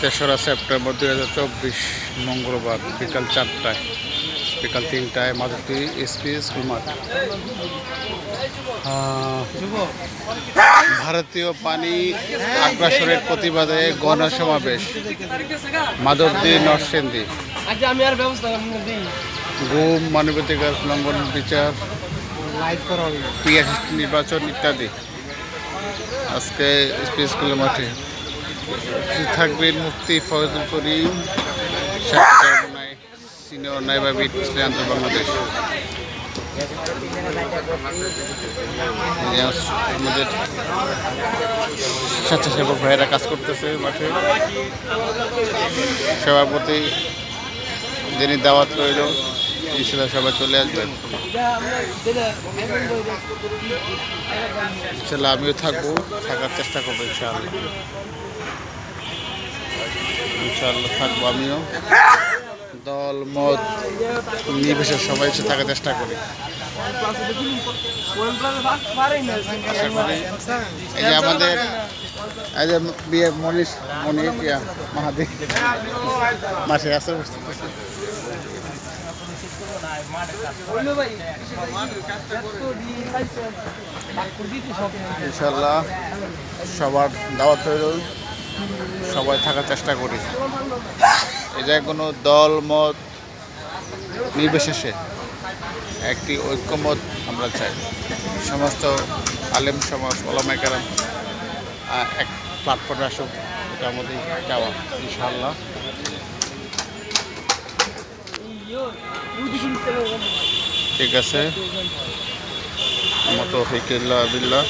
তেসরা সেপ্টেম্বর দুই হাজার চব্বিশ, মঙ্গলবার বিকাল চারটায়। বিকাল তিনটায় মাধবী এসপি স্কুল মাঠ। ভারতীয় পানি আগ্রাসনের প্রতিবাদে গণসমাবেশ। মাধবদী নরসেন্দি গুম, মানবাধিকার লঙ্ঘন, বিচার নির্বাচন ইত্যাদি। আজকে এসপি স্কুলের মাঠে থাকবেন মুফতি ফয়জুল করিম সিনিয়র নাইবাবিদ ইসলাম বাংলাদেশ। আমাদের স্বেচ্ছাসেবক ভাইয়েরা কাজ করতেছে মাঠে। সভাপতি যিনি দাওয়াত রইল ইনশাল্লাহ সবাই চলে আসবেন। ইনশাল্লাহ আমিও থাকব, থাকার চেষ্টা করব ইনশাআল্লাহ। ইনশাআল্লাহ থাকব আমিও। দল, মত নির্বিশেষ সবাই এসে থাকার চেষ্টা করি। এই যে আমাদের, এই যে বিয়ে মনীষ মনির, ইয়া, মাহাদি মাসে আছে বুঝতে। ইনশাল্লাহ সবার দাওয়াত হইল সবাই থাকার চেষ্টা করি। এটা কোনো দল, মত নির্বিশেষে একটি ঐক্যমত আমরা চাই। সমস্ত আলেম সমাজ ওলামাইকারাম এক প্ল্যাটফর্মে আসুক, এটা আমাদের চাওয়া ইনশাল্লাহ ঠিক আছে। মতো ফিকিল্লা বিল্লাহ।